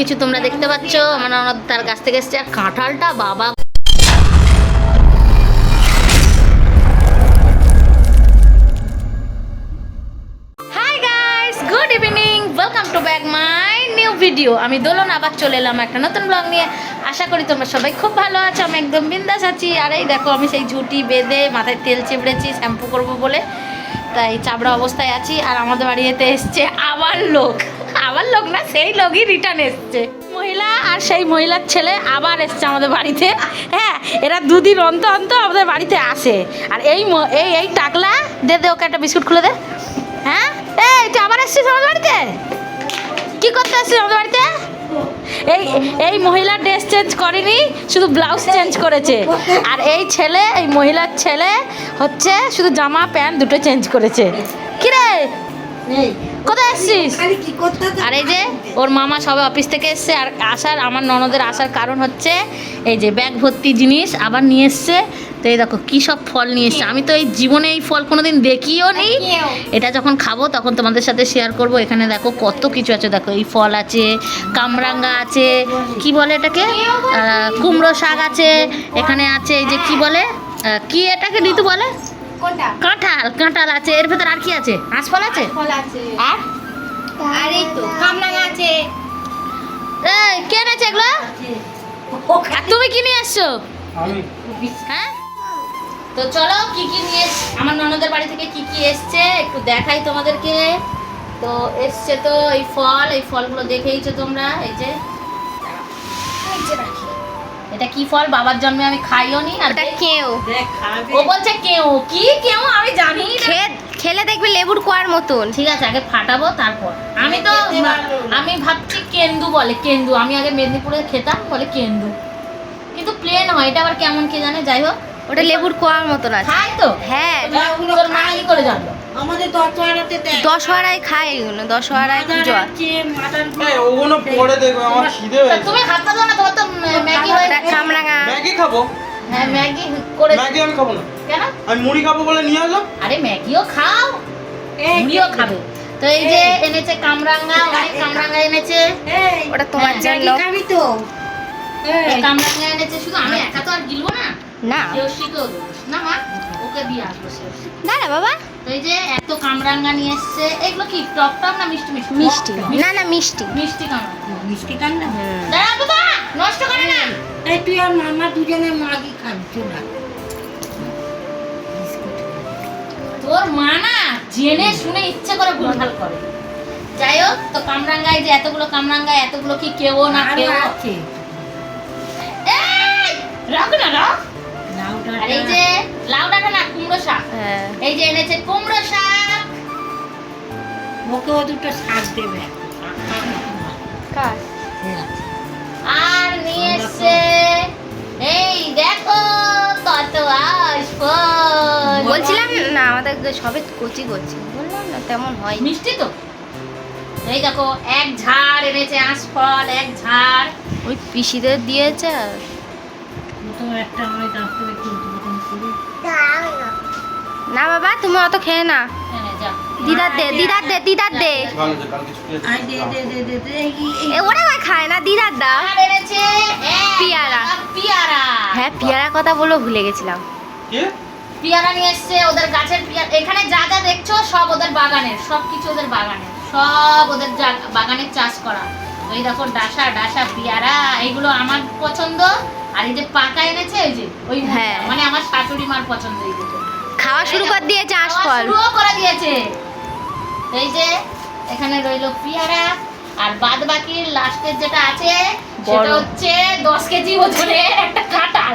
কিছু তোমরা দেখতে পাচ্ছ? আমার তার গাছ থেকে এসছে। আর কাঁঠালটা, বাবা। ভিডিও আমি দোলন, আবার চলে এলাম একটা নতুন ব্লগ নিয়ে। আশা করি তোমরা সবাই খুব ভালো আছো। আমি একদম বিন্দাস আছি। আর এই দেখো, আমি সেই ঝুটি বেঁধে মাথায় তেল চিবড়েছি, শ্যাম্পু করব বলে। তাই চাবড়া অবস্থায় আছি। আর আমাদের বাড়িতে এসছে আবার লোক। আবার লোক না সেই লোকই রিটার্ন এসছে। মহিলা আর সেই মহিলার ছেলে আবার এসছে আমাদের বাড়িতে। হ্যাঁ এরা দুদিন অন্ত অন্ত আমাদের বাড়িতে আসে। আর এই এই এই টাকলা, দে দে ওকে একটা বিস্কুট খুলে দে। হ্যাঁ? এই, তুই আবার এসছিস আমাদের বাড়িতে? কি করতে আসছিস আমাদের বাড়িতে? এই এই মহিলা ড্রেস চেঞ্জ করেনি, শুধু ব্লাউজ চেঞ্জ করেছে। আর এই ছেলে, এই মহিলার ছেলে হচ্ছে শুধু জামা, প্যান্ট দুটো চেঞ্জ করেছে। কিরে কোথায় এসছিস? আর এই যে ওর মামা সবে অফিস থেকে এসছে আর আসার আমার ননদের আসার কারণ হচ্ছে এই যে ব্যাগ ভর্তি জিনিস আবার নিয়ে এসছে। তো এই দেখো কী সব ফল নিয়ে এসছে। আমি তো এই জীবনে এই ফল কোনোদিন দেখিও নি। এটা যখন খাব তখন তোমাদের সাথে শেয়ার করব। এখানে দেখো কত কিছু আছে। দেখো এই ফল আছে কামরাঙ্গা আছে কি বলে এটাকে? কুমড়ো শাক আছে এখানে আছে এই যে কি বলে? কি এটাকে ঋতু বলে? কাঁঠাল কাঁঠাল আছে। এর ভেতর আর কি আছে? আঁশফল আছে? ফল আছে। আর? আর এই তো কামরাঙা আছে। এই কে এনেছে এগুলো? আর তুমি কি নিয়ে এসছো হ্যাঁ? তো চলো কি কি নিয়ে এস- আমার ননদের বাড়ি থেকে কি কি এসছে একটু দেখাই তোমাদেরকে। তো এসছে তো এই ফল এই ফলগুলো দেখেইছো তোমরা এই যে। এটা কি ফল? বাবার জন্মে আমি খাইও নি আর দেখ- কেউ ও বলছে কেউ। কি কেউ? আমি জানি না। খেয়ে খেলে দেখবে লেবুর কোয়ার মতন। ঠিক আছে আগে ফাটাবো তারপর। আমি তো আমি ভাবছি কেন্দু বলে কেন্দু। আমি আগে মেদিনীপুরে খেতাম বলে কেন্দু। কিন্তু প্লেন হয় এটা আবার কেমন কে জানে? যাই হোক। ওটা লেবুর কোয়ার মতন আছে। খাই তো। হ্যাঁ। তোর মা কি করে জানলো? আমাদের দশহরাতে দেয়। দশহরায় খায় এগুলো দশহরায় পুজো। আছে, মাদার এই ওগুলো পরে দেখবে আমার খিদে হয়েছে। তুমি হাত পাতো না তোমার তো ম্যাগি হয়ে ওটা ম্যাগি খাব? হ্যাঁ ম্যাগি করে ম্যাগি আমি খাব না। কেন? আমি মুড়ি খাব বলে নিয়ে আসলাম। আরে ম্যাগিও খাও। মুড়িও খাবে। তো এই যে এনেছে কামরাঙ্গা অনেক কামরাঙ্গা এনেছে। ওটা তোমার হ্যাঁ, জন্য। ম্যাগি তো? কামরাঙ্গা এনেছে শুধু আমি একা তো আর গিলবো না? না। না মা? ওকে দিয়ে আসব দাঁড়া বাবা। এই যে এত কামরাঙ্গা নিয়ে এসছে এগুলো কি টক টক না মিষ্টি মিষ্টি? মিষ্টি। না না মিষ্টি। মিষ্টি কামরাঙ্গা। মিষ্টি কান্না। দাঁড়া বাবা নষ্ট করে না। এই, তুই আর মামা দুজনে মাগি খাবি না। তোর মা না জেনে শুনে ইচ্ছে করে ভুলভাল করে। যাই হোক তো কামরাঙ্গায় যে এতগুলো কামরাঙ্গা এতগুলো কি কেউ না কেউ? রাখ না রাখ। আর এই যে লাউ ডাঁটা না কুমড়ো শাক। হ্যাঁ। এই যে এনেছে কুমড়ো শাক। দুটো দেবে। কার? আর নিয়ে এসছে এই দেখো কত আশফল বলছিলাম না আমাদের সবে কচি কচি। বললাম না তেমন হয় মিষ্টি তো? এই দেখো এক ঝাড় এনেছে আঁশফল এক ঝাড়। ওই পিসিদের দিয়েছে নতুন একটা আমি না বাবা তুমি অত খেয়ে না। দিদার দে দিদার দে দিদার দে। ওরা খায় না দিদার দা পিয়ারা। পিয়ারা। হ্যাঁ পিয়ারা কথা ভুলে গেছিলাম। পিয়ারা নিয়ে এসছে ওদের গাছের পিয়ারা এখানে যা যা দেখছ সব ওদের বাগানের সব কিছু ওদের বাগানের। সব ওদের বাগানের চাষ করা। ওই দেখো ডাসা ডাসা পিয়ারা এইগুলো আমার পছন্দ। আর এই যে পাকা এনেছে ওই যে ওই হ্যাঁ। মানে আমার শাশুড়ি মার পছন্দ এই দুটো। খাওয়া শুরু করে দিয়েছে খাওয়া আঁশফল শুরুও করে দিয়েছে। এই যে এখানে রইল পিয়ারা আর বাদ বাকি লাস্টের যেটা আছে সেটা হচ্ছে দশ কেজি ওজনের একটা কাঁঠাল।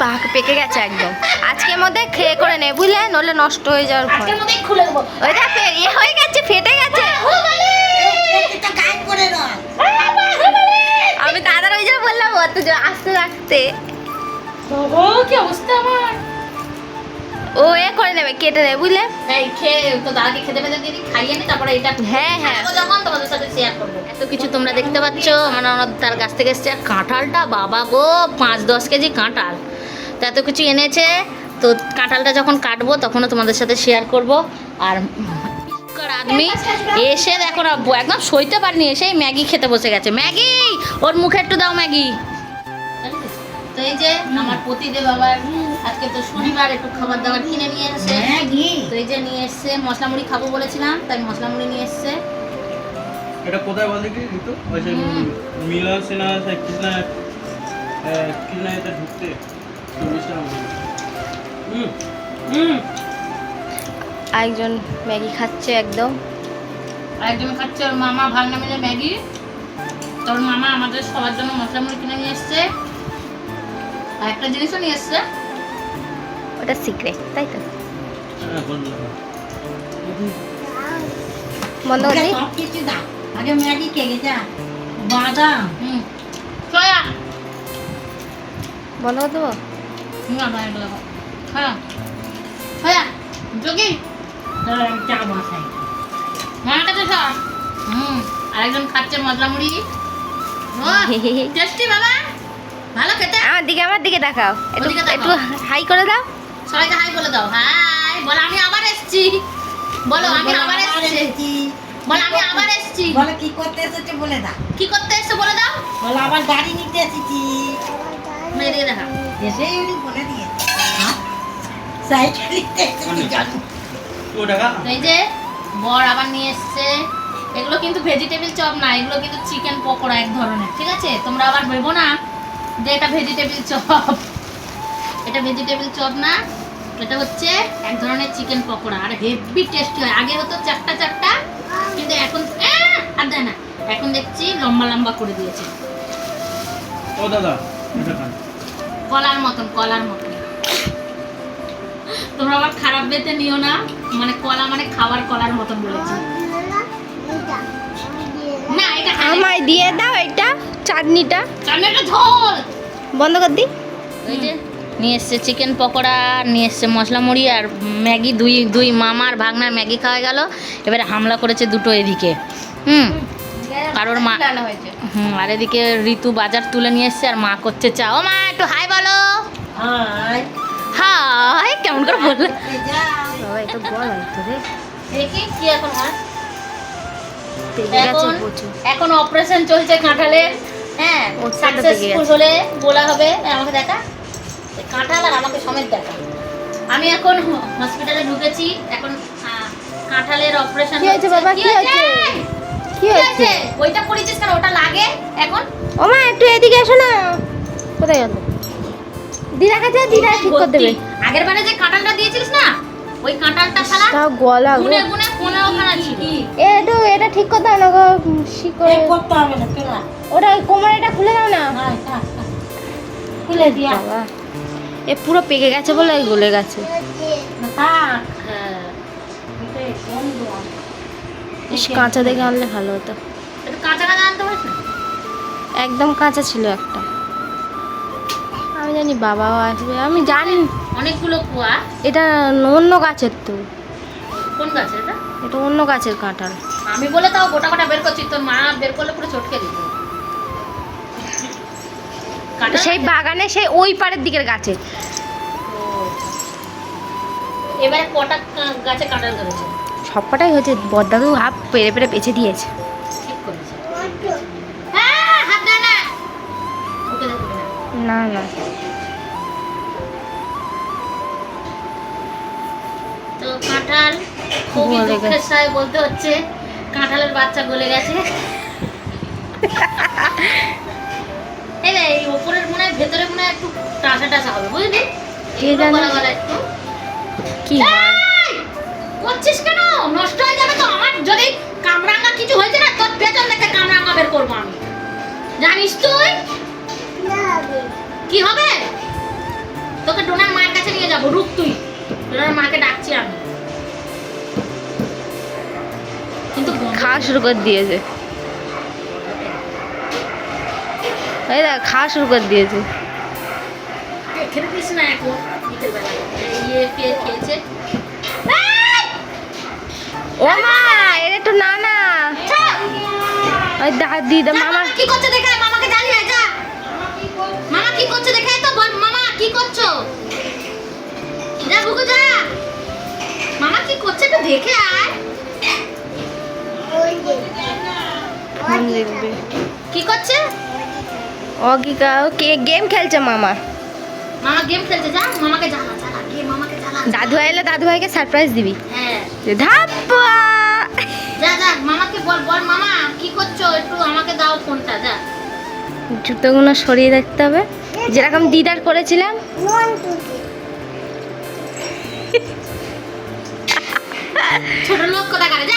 পাক পেকে গেছে একদম। আজকের মধ্যে খেয়ে করে নে বুঝলে? নলে নষ্ট হয়ে যাওয়ার ভয়। আজকের মধ্যেই খুলে দেবো। ওইটা ইয়ে হয়ে গেছে ফেটে গেছে। করে নয় আমি দাদার ওই জন্য বললাম অত আস্তে রাখতে। বাবা, কি অবস্থা আমার? ও এ করে নেবে কেটে নেবে বুঝলে? এই খেয়ে তো দাদাকে খেতে পেতে দিয়ে খাইয়ে নি তারপরে এটা হ্যাঁ, হ্যাঁ। যখন তোমাদের সাথে শেয়ার করব। এত কিছু তোমরা দেখতে পাচ্ছ আমার তার গাছ থেকে এসছে কাঁঠালটা বাবা গো পাঁচ দশ কেজি কাঁঠাল। তো এত কিছু এনেছে তো কাঁঠালটা যখন কাটবো তখনও তোমাদের সাথে শেয়ার করব। আর আদমি এসে দেখো না একদম সইতে পারিনি এসেই ম্যাগি খেতে বসে গেছে। ম্যাগি! ওর মুখে একটু দাও ম্যাগি। তো এই যে আমার পতিদেব আবার আজকে তো শনিবার একটু খাবার দাবার কিনে নিয়ে এসেছে তো এই যে নিয়ে এসছে মশলা মুড়ি খাব বলেছিলাম তাই মশলা মুড়ি নিয়ে এসছে। এটা কোথায় বল ওই সেই হুম। মিলন সেই কৃষ্ণা কৃষ্ণা এতে ঢুকতে চল্লিশ টাকা মতো। হুম হুম। আরেকজন ম্যাগি খাচ্ছে একদম। একজন খাচ্ছে ওর মামা ভাগনা মিলে ম্যাগি তোর মামা আমাদের সবার জন্য মশলা মুড়ি কিনে নিয়ে এসছে। আর একটা জিনিসও নিয়ে এসছে। ওটা সিক্রেট তাই তো? হ্যাঁ, বন্ধ করে আগে ম্যাগি বাদাম। হুম। সয়া। বন্ধ করে দেবো না না এগুলো খাও। হ্যাঁ সয়া যোগী। তারপর আমি চা বসাই। মামার কাছে সব হুম। আরেকজন খাচ্ছে মশলা মুড়ি। টেস্টি বাবা। ভালো খেতে। আমার দিকে আমার দিকে দেখাও। একটু দেখাও। একটু হাই করে দাও। সবাইকে হাই বলে দাও। হাই বলো আমি আবার এসেছি। বলো আমি আবার এসেছি। বলো আমি আবার এসেছি। বলে কি করতে এসেছে বলে দাও। কি করতে এসছো বলে দাও? বলে আবার গাড়ি নিতে এসেছি। এদিকে দেখা। এসেই উনি বলে দিয়েছে। সাইকেল নিতে এসেছি এই যে বর আবার নিয়ে এসছে। এগুলো কিন্তু ভেজিটেবিল চপ না এগুলো কিন্তু চিকেন পকোড়া এক ধরনের ঠিক আছে? তোমরা আবার ভেবো না যে এটা ভেজিটেবিল চপ এটা ভেজিটেবিল চপ না। এটা হচ্ছে এক ধরনের চিকেন পকোড়া আর হেভি টেস্টি হয়। আগে হতো চারটা চারটা কিন্তু এখন আর দেয় না। এখন দেখছি লম্বা লম্বা করে দিয়েছে। ও দাদা কলার মতন কলার মতন। তোমরা আবার খারাপ বেতে নিও না। মানে কলা মানে খাবার কলার মতন বলেছি। না এটা আমায় দিয়ে দাও। এটা চাটনিটা। একটা ঝোল বন্ধ করে দিই ওই যে নিয়ে এসছে চিকেন পকোড়া নিয়ে এসছে মশলা মুড়ি আর ম্যাগি দুই দুই মামার ভাগনার ম্যাগি খাওয়া গেল। এবারে হামলা করেছে দুটো এদিকে। হুম? আর ওর মা হুম আর এদিকে ঋতু বাজার তুলে নিয়ে এসছে আর মা করছে চা। ও মা একটু হাই বলো। হাই। হাই কেমন করে বললে? দেখি কি এখন হয়। এখন এখন অপারেশন চলছে কাঁঠালের হ্যাঁ সাকসেসফুল হলে বলা হবে। আমাকে দেখা। কাঁঠাল আর আমাকে সমেত দেখা। আমি এখন হসপিটালে ঢুকেছি এখন কাঁঠালের অপারেশন কি হয়েছে বাবা? কি হয়েছে? কি হয়েছে? ওইটা করেছিস কেন? ওটা লাগে এখন? ও মা একটু এদিকে এসো না। কোথায় গেল? দিদা কাছে দিদা ঠিক করে দেবে। আগের বারে যে কাঁঠালটা দিয়েছিলিস না ওই কাঁঠালটা শালা তাও গলা গুনে গুনে পনেরো খানা ছিল। এ একটু এটা ঠিক করে দাও না গো শিকড়ে এই করতে হবে না ওটা ওই কোমরেটা খুলে দাও না। হাই হাই খুলে দিয়া। এ পুরো পেকে গেছে বলে গলে গেছে। হ্যাঁ। ইস কাঁচা দেখে আনলে ভালো হতো। একদম কাঁচা ছিল একটা। আমি জানি বাবাও আসবে। আমি জানি। অনেকগুলো কুয়া। এটা অন্য গাছের তো। কোন গাছে এটা? এটা অন্য গাছের কাঁঠাল। আমি বলে তাও গোটা গোটা বের করছি। তোর মা বের করলে পুরো চটকে দিত সেই বাগানে সেই ওই পাড়ের দিকের গাছে। এবারে কটা গাছে কাঁঠাল ধরেছে? সবকটাই হচ্ছে বড্ডাকেও হাফ পেরে পেরে বেছে দিয়েছে। হ্যাঁ, না। না না। তো কাঁঠাল খুবই দুঃখের সাথে বলতে হচ্ছে কাঁঠালের বাচ্চা গলে গেছে। এই রে, মনে হয় ভেতরে মনে হয় একটু টাসা টাসা হবে বুঝলি? কে করছিস কেন? নষ্ট হয়ে যাবে তো আমার। যদি কামরাঙ্গা কিছু হয়েছে না তোর পেছন থেকে কামরাঙ্গা বের করব আমি। জানিস তুই? কি হবে? তোকে ডোনার মায়ের কাছে নিয়ে যাব রুক তুই। ডোনার মাকে ডাকছি আমি। কিন্তু খাওয়া শুরু করে দিয়েছে। এই দেখ খাওয়া শুরু করে দিয়েছে। খেতে দিস না এখন? বিকেলবেলা। খেয়ে খেয়েছে ও মা এর একটু না না! ওই দা মামা। কি করছে দেখে মামাকে জ্বালিয়ে আয়, যা। মামা কি করছে দেখে তো? বল মামা কি করছ? যা বুকু যা। মামা কি করছে একটু দেখে আয়। দেখবে কি করছে? অগিকা কে গেম খেলছে মামা। মামা গেম খেলছে যা মামাকে জানা জানা গেম মামাকে জানা দাদু এলে দাদু ভাইকে সারপ্রাইজ দিবি। হ্যাঁ। ধাপ্পা! যা যা মামাকে বল বল মামা কি করছ? একটু আমাকে দাও ফোনটা যা। জুতোগুলো সরিয়ে দেখতে হবে। যেরকম দিদার করেছিলাম। ছোট লোক কোথা করে যা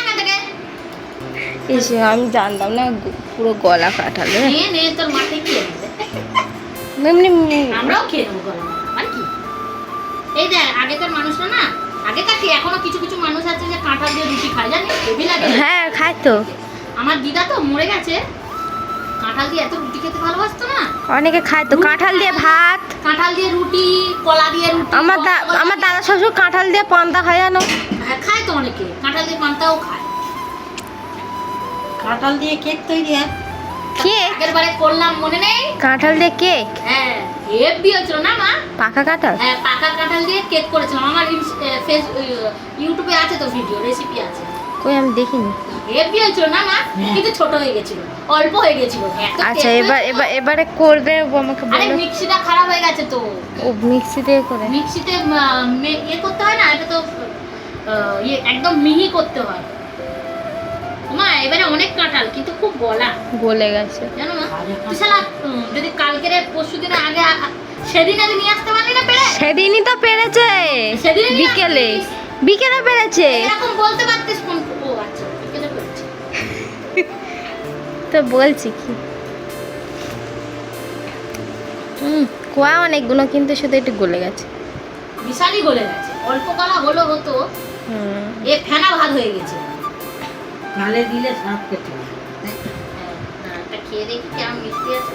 এসে আমি জানতাম না পুরো গলা কাটালে খেয়ে এমনি আমরাও খেয়ে নেব গরম আর কি? এই দেখ আগেকার মানুষরা না আগেকার কি এখনও কিছু কিছু মানুষ আছে যে কাঁঠাল দিয়ে রুটি খায় জানিস? হেভি লাগে। হ্যাঁ খাই তো। আমার দিদা তো মরে গেছে। কাঁঠাল দিয়ে এত রুটি খেতে ভালোবাসতো না? অনেকে খায় তো কাঁঠাল দিয়ে ভাত। কাঁঠাল দিয়ে রুটি কলা দিয়ে রুটি আমার আমার দাদা শ্বশুর কাঁঠাল দিয়ে পান্তা খায় জানো? হ্যাঁ খায় তো অনেকে। কাঁঠাল দিয়ে পান্তাও খায়। কাঁঠাল দিয়ে কেক তৈরি হয়? কেক? আগের বারে করলাম মনে নেই? কাঁঠাল দিয়ে কেক? হ্যাঁ হেভি হয়েছিল না মা? পাকা কাঁঠাল? হ্যাঁ পাকা কাঁঠাল দিয়ে কেক করেছিলাম। আমার ইনস- এ, ফেস ইউটিউবে আছে তো ভিডিও রেসিপি আছে। কই আমি দেখিনি। হেভি হয়েছিল না মা? হ্যাঁ। কিন্তু ছোট হয়ে গেছিল অল্প হয়ে গেছিল। আচ্ছা এবার এবার এবারে করবে আমাকে আরে মিক্সিটা খারাপ হয়ে গেছে তো। ও মিক্সি দিয়ে করে। মিক্সিতে করতে হয় না এটা তো ইয়ে একদম মিহি করতে হয়। মা এবারে অনেক কাঁঠাল কিন্তু খুব গলা। গলে গেছে। জানো না তুই শালা যদি কালকের আগে সেদিন আগে নিয়ে আসতে পারলি না পেরে? সেদিনই তো পেরেছে। সেদিনই নিয়ে বিকেলে। বিকেলে পেরেছে। এরকম বলতে পারতিস ফোন ও আচ্ছা বিকেলে তো বলছি কি? হুম কোয়া অনেকগুলো কিন্তু শুধু একটু গলে গেছে। বিশালই গলে গেছে। অল্প কলা হলো হতো। হুম। এ ফেনা ভাত হয়ে গেছে। গালে দিলে সাপ কেটে যায়। না, একটা খেয়ে দেখি কেমন মিষ্টি আছে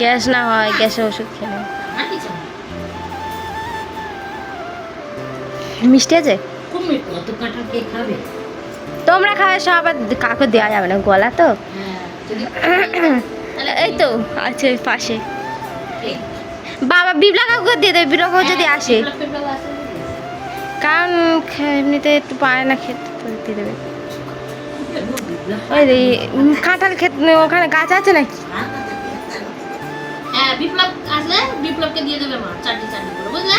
গ্যাস না হয় গ্যাসের ওষুধ খেলে। মিষ্টি আছে? কত কাঁঠাল কে খাবে? তোমরা খাবে সব আবার কাউকে দেওয়া যাবে না গলা তো। হ্যাঁ এই তো আছে পাশে। বাবা বিবলা কাকুকে দিয়ে দেবে বিবলা কাকু যদি হ্যাঁ, আসে। কারণ এমনিতে একটু পায় না খেতে দিয়ে দেবে। ওই রে, কাঁঠাল খেতে ওখানে গাছ আছে নাকি? হ্যাঁ বিপ্লব আসলে বিপ্লবকে দিয়ে দেবে মা চারটি চারটি করে বুঝলে?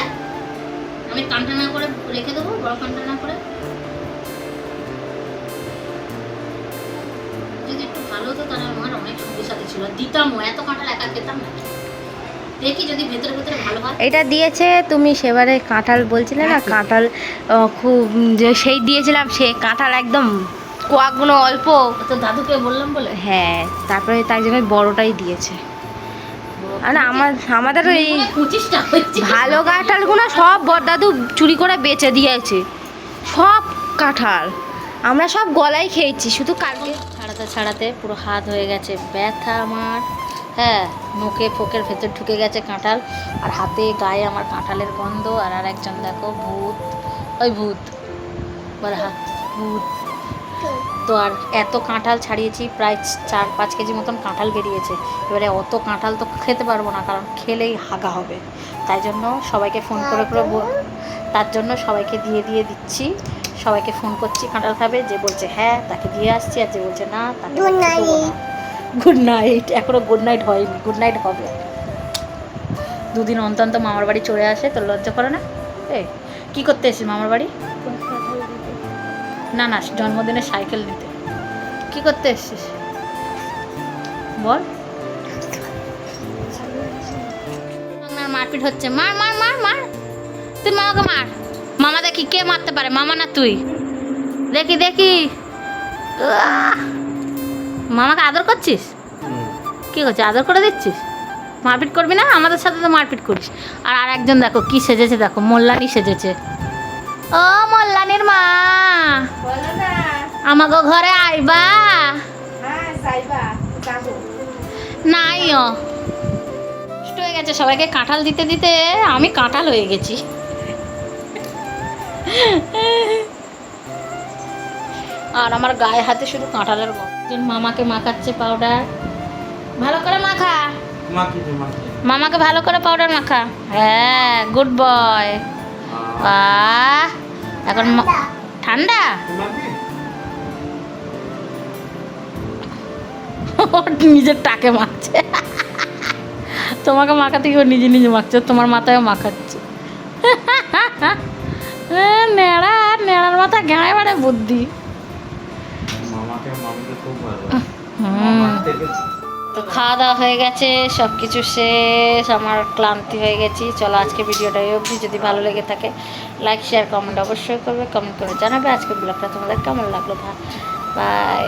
আমি কান্টানা করে রেখে দেবো বড় কান্টানা করে। যদি একটু ভালো হতো তাহলে আমার অনেক সঙ্গী ছিল। দিতামও এত কাঁঠাল একা খেতাম না। দেখি যদি ভেতরে ভেতরে ভালো হয়। এটা দিয়েছে তুমি সেবারে কাঁঠাল বলছিলে না কাঁঠাল খুব যে সেই দিয়েছিলাম সে কাঁঠাল একদম কোয়াগুলো অল্প। তো দাদুকে বললাম বলে? হ্যাঁ তারপরে তার জন্য বড়টাই দিয়েছে। আর আমার আমাদের ওই ভালো কাঁঠালগুলো সব বড়দাদু চুরি করে বেচে দিয়েছে। সব কাঁঠাল। আমরা সব গলায় খেয়েছি শুধু কালকে। ছাড়াতে ছাড়াতে পুরো হাত হয়ে গেছে। ব্যথা আমার। হ্যাঁ মুখে ফোকের ভেতর ঢুকে গেছে কাঁঠাল। আর হাতে গায়ে আমার কাঁঠালের গন্ধ। আর আর একজন দেখো ভূত। ওই ভূত। বলে হাত ভূত। তো আর এত কাঁঠাল ছাড়িয়েছি প্রায় চার পাঁচ কেজি মতন কাঁঠাল বেরিয়েছে। এবারে অত কাঁঠাল তো খেতে পারব না কারণ খেলেই হাগা হবে। তাই জন্য সবাইকে ফোন করে করে তার জন্য সবাইকে দিয়ে দিয়ে দিচ্ছি। সবাইকে ফোন করছি কাঁঠাল খাবে যে বলছে হ্যাঁ তাকে দিয়ে আসছি। আর যে বলছে না তাকে গুড নাইট এখনও গুড নাইট হয়নি। গুড নাইট হবে। দুদিন অন্তর মামার বাড়ি চলে আসে তো লজ্জা করে না? এ কি করতে এসেছিস মামার বাড়ি? না না, জন্মদিনে সাইকেল নিতে। কি করতে এসছিস? বল। মারপিট হচ্ছে। মার মার মার মার। তুই মামাকে মার। মামা দেখি কে মারতে পারে, মামা না তুই? দেখি দেখি। মামাকে আদর করছিস? কি করছিস? আদর করে দিচ্ছিস? মারপিট করবি না? আমাদের সাথে তো মারপিট করিস। আর আর একজন দেখো, কি সেজেছে দেখো, মোল্লানি সেজেছে। ও মোল্লানির মা। আমাকে ঘরে আইবা। নাইও নষ্ট হয়ে গেছে সবাইকে কাঁঠাল দিতে দিতে আমি কাঁঠাল হয়ে গেছি। আর আমার গায়ে হাতে শুধু কাঁঠালের গন্ধ। একজন মামাকে মাখাচ্ছে পাউডার ভালো করে মাখা। মাখি তো মাখি মামাকে ভালো করে পাউডার মাখা। হ্যাঁ গুড বয় এখন ঠান্ডা। নিজের টাকে মাখছে। তোমাকে মাখাতে কি নিজে নিজে মাখছে? তোমার মাথায় মাখাচ্ছে। নেড়া নেড়ার মাথা ঘেঁড়ায় বাড়ে বুদ্ধি। হুম। তো খাওয়া দাওয়া হয়ে গেছে সব কিছু শেষ, আমার ক্লান্তি হয়ে গেছি। চলো আজকে ভিডিওটা অবধি। যদি ভালো লেগে থাকে লাইক শেয়ার কমেন্ট অবশ্যই করবে। কমেন্ট করে জানাবে আজকে ব্লগটা তোমাদের কেমন লাগল বাই